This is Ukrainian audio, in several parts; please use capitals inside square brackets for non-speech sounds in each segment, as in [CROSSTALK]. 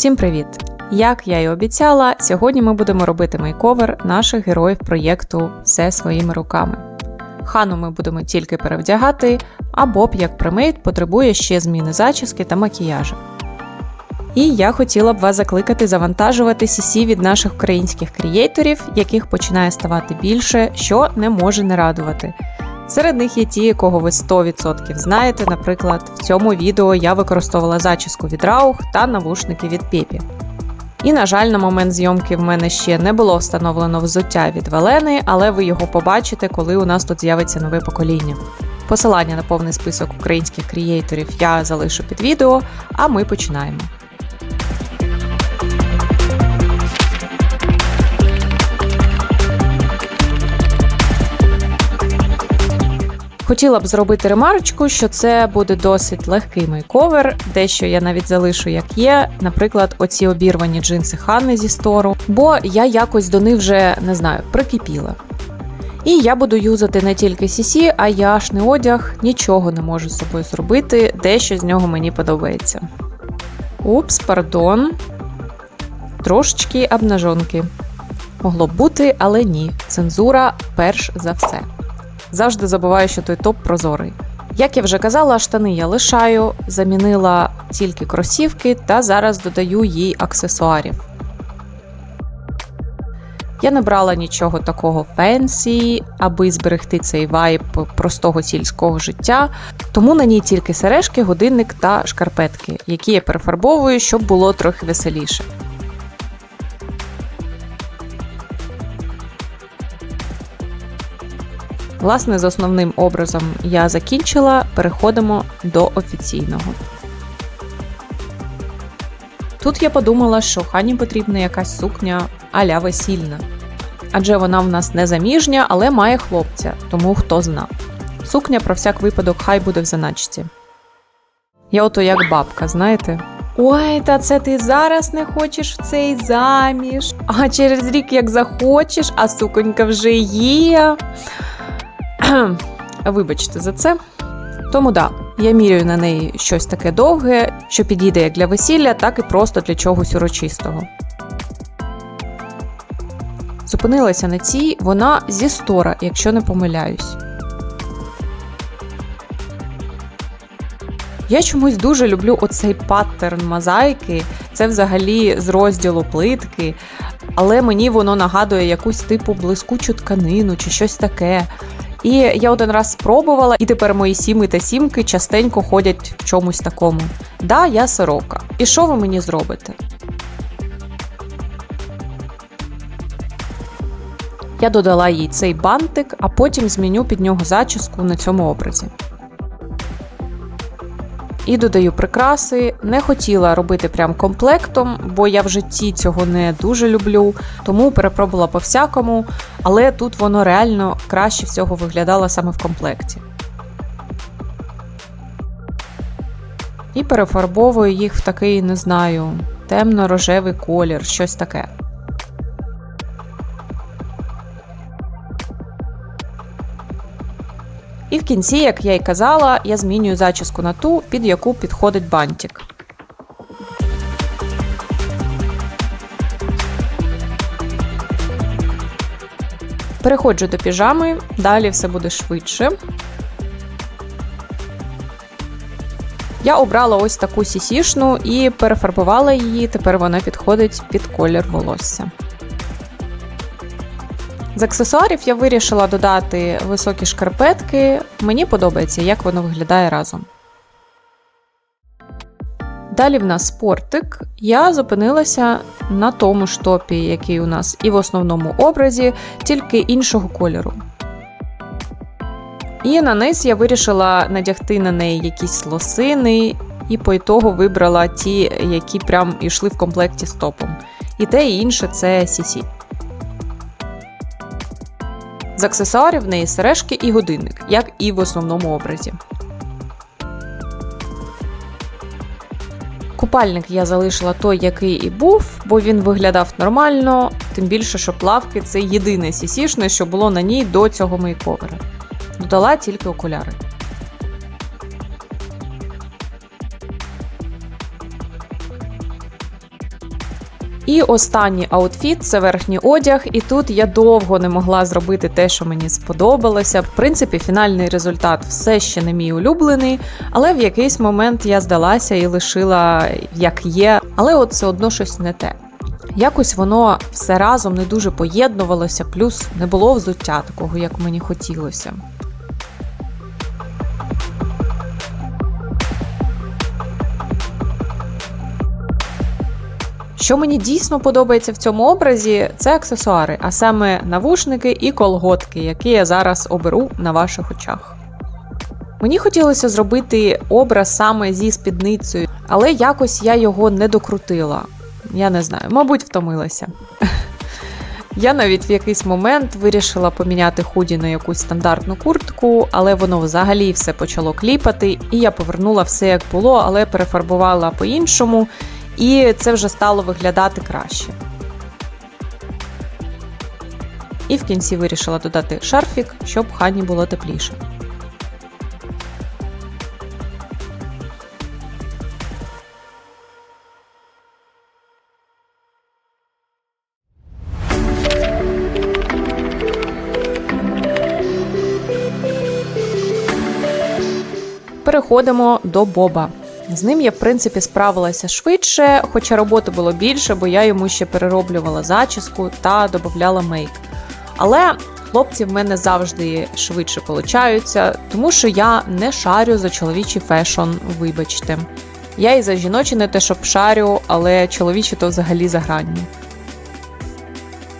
Всім привіт! Як я і обіцяла, сьогодні ми будемо робити мейковер наших героїв проєкту Все своїми руками. Хану ми будемо тільки перевдягати, а Боб, як примейт, потребує ще зміни зачіски та макіяжу. І я хотіла б вас закликати завантажувати CC від наших українських крієйторів, яких починає ставати більше, що не може не радувати. Серед них є ті, кого ви 100% знаєте. Наприклад, в цьому відео я використовувала зачіску від Раух та навушники від Пепі. І, на жаль, на момент зйомки в мене ще не було встановлено взуття від Велени, але ви його побачите, коли у нас тут з'явиться нове покоління. Посилання на повний список українських крієйторів я залишу під відео, а ми починаємо. Хотіла б зробити ремарочку, що це буде досить легкий мейковер, дещо я навіть залишу як є, наприклад, оці обірвані джинси Ханни зі стору, бо я якось до них вже не знаю, прикипіла. І я буду юзати не тільки CC, а яшний одяг, нічого не можу з собою зробити, дещо з нього мені подобається. Упс, пардон. Трошечки обнажонки. Могло б бути, але ні. Цензура перш за все. Завжди забуваю, що той топ прозорий. Як я вже казала, штани я лишаю, замінила тільки кросівки та зараз додаю їй аксесуарів. Я не брала нічого такого фенсі, аби зберегти цей вайб простого сільського життя, тому на ній тільки сережки, годинник та шкарпетки, які я перефарбовую, щоб було трохи веселіше. Власне, з основним образом я закінчила, переходимо до офіційного. Тут я подумала, що хані потрібна якась сукня аля весільна. Адже вона в нас не заміжня, але має хлопця, тому хто зна. Сукня про всяк випадок хай буде в заначці. Я ото як бабка, знаєте? Ой, та це ти зараз не хочеш в цей заміж, а через рік як захочеш, а суконька вже є. [CLEARS THROAT] Вибачте за це. Тому да, я міряю на неї щось таке довге, що підійде як для весілля, так і просто для чогось урочистого. Зупинилася на цій, вона зі стора, якщо не помиляюсь. Я чомусь дуже люблю оцей паттерн мозаїки. Це взагалі з розділу плитки, але мені воно нагадує якусь типу блискучу тканину чи щось таке. І я один раз спробувала, і тепер мої сіми та сімки частенько ходять в чомусь такому. Да, я сорока. І що ви мені зробите? Я додала їй цей бантик, а потім зміню під нього зачіску на цьому образі. І додаю прикраси. Не хотіла робити прям комплектом, бо я в житті цього не дуже люблю, тому перепробувала по всякому, але тут воно реально краще всього виглядало саме в комплекті. І перефарбовую їх в такий, не знаю, темно-рожевий колір, щось таке. І в кінці, як я й казала, я змінюю зачіску на ту, під яку підходить бантик. Переходжу до піжами, далі все буде швидше. Я обрала ось таку сісішну і перефарбувала її, тепер вона підходить під колір волосся. З аксесуарів я вирішила додати високі шкарпетки. Мені подобається, як воно виглядає разом. Далі в нас спортик. Я зупинилася на тому ж топі, який у нас і в основному образі, тільки іншого кольору. І на низ я вирішила надягти на неї якісь лосини, і по ітогу вибрала ті, які прям йшли в комплекті з топом. І те і інше це CC. З аксесуарів в неї сережки і годинник, як і в основному образі. Купальник я залишила той, який і був, бо він виглядав нормально, тим більше, що плавки це єдине сісішне, що було на ній до цього мейковера. Додала тільки окуляри. І останній аутфіт це верхній одяг, і тут я довго не могла зробити те, що мені сподобалося. В принципі, фінальний результат все ще не мій улюблений, але в якийсь момент я здалася і лишила як є, але от все одно щось не те. Якось воно все разом не дуже поєднувалося, плюс не було взуття такого, як мені хотілося. Що мені дійсно подобається в цьому образі, це аксесуари, а саме навушники і колготки, які я зараз оберу на ваших очах. Мені хотілося зробити образ саме зі спідницею, але якось я його не докрутила. Я не знаю, мабуть, втомилася. [LAUGHS] Я навіть в якийсь момент вирішила поміняти худі на якусь стандартну куртку, але воно взагалі все почало кліпати, і я повернула все як було, але перефарбувала по-іншому, і це вже стало виглядати краще. І в кінці вирішила додати шарфік, щоб хані було тепліше. Переходимо до Боба. З ним я, в принципі, справилася швидше, хоча роботи було більше, бо я йому ще перероблювала зачіску та додавала мейк. Але хлопці в мене завжди швидше получаються, тому що я не шарю за чоловічий фешн, вибачте. Я і за жіночі не те, щоб шарю, але чоловічі то взагалі за гранню.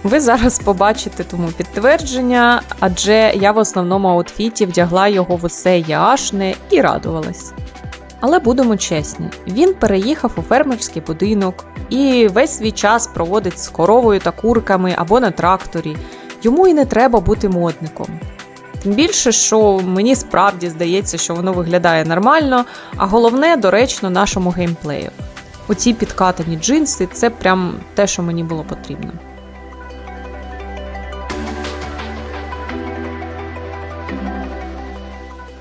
Ви зараз побачите тому підтвердження, адже я в основному аутфіті вдягла його в усе яшне і радувалась. Але будемо чесні, він переїхав у фермерський будинок і весь свій час проводить з коровою та курками або на тракторі. Йому і не треба бути модником. Тим більше, що мені справді здається, що воно виглядає нормально, а головне доречно нашому геймплею. Оці підкатані джинси це прям те, що мені було потрібно.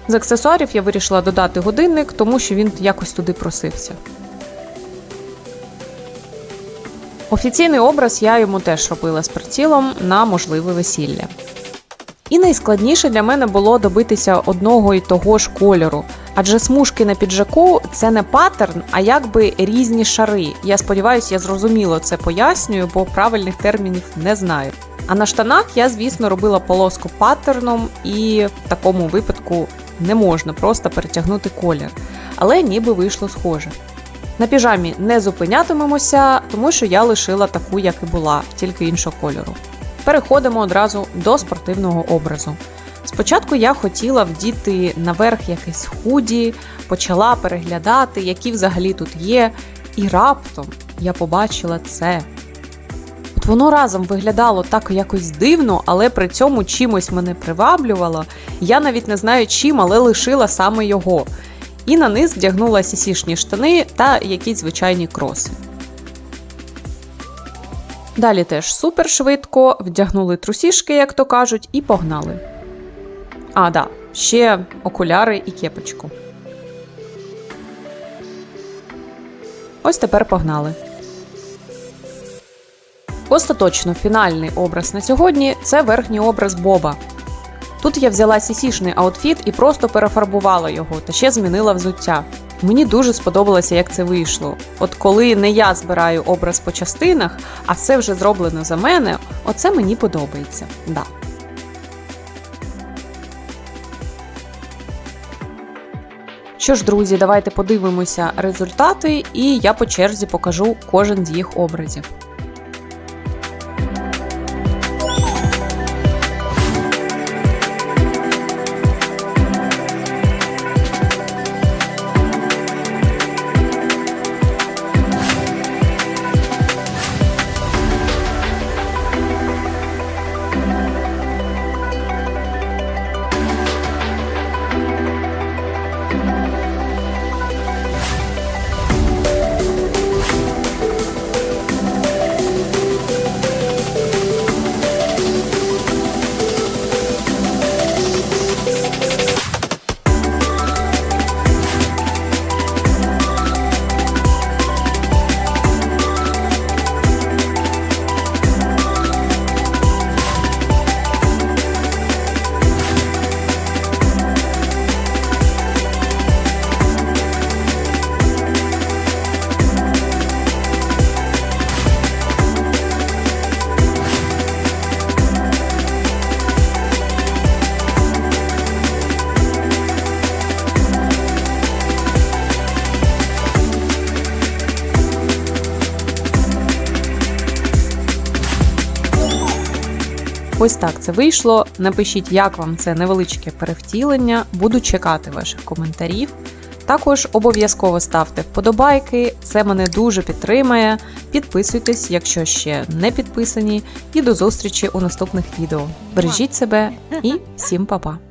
З аксесуарів я вирішила додати годинник, тому що він якось туди просився. Офіційний образ я йому теж робила з прицілом на можливе весілля. І найскладніше для мене було добитися одного і того ж кольору, адже смужки на піджаку це не паттерн, а якби різні шари. Я сподіваюся, я зрозуміло це пояснюю, бо правильних термінів не знаю. А на штанах я, звісно, робила полоску паттерном, і в такому випадку не можна просто перетягнути колір, але ніби вийшло схоже. На піжамі не зупинятимемося, тому що я лишила таку, як і була, тільки іншого кольору. Переходимо одразу до спортивного образу. Спочатку я хотіла вдіти наверх якесь худі, почала переглядати, які взагалі тут є, і раптом я побачила це. Воно разом виглядало так якось дивно, але при цьому чимось мене приваблювало. Я навіть не знаю чим, але лишила саме його. І на низ вдягнула сісішні штани та якісь звичайні кроси. Далі теж супер швидко вдягнули трусішки, як то кажуть, і погнали. А, да, ще окуляри і кепочку. Ось тепер погнали. Остаточно фінальний образ на сьогодні це верхній образ Боба. Тут я взяла сісішний аутфіт і просто перефарбувала його та ще змінила взуття. Мені дуже сподобалося, як це вийшло. От коли не я збираю образ по частинах, а все вже зроблено за мене, оце мені подобається. Да. Що ж, друзі, давайте подивимося результати, і я по черзі покажу кожен з їх образів. Ось так це вийшло. Напишіть, як вам це невеличке перевтілення. Буду чекати ваших коментарів. Також обов'язково ставте вподобайки, це мене дуже підтримає. Підписуйтесь, якщо ще не підписані, і до зустрічі у наступних відео. Бережіть себе і всім па-па!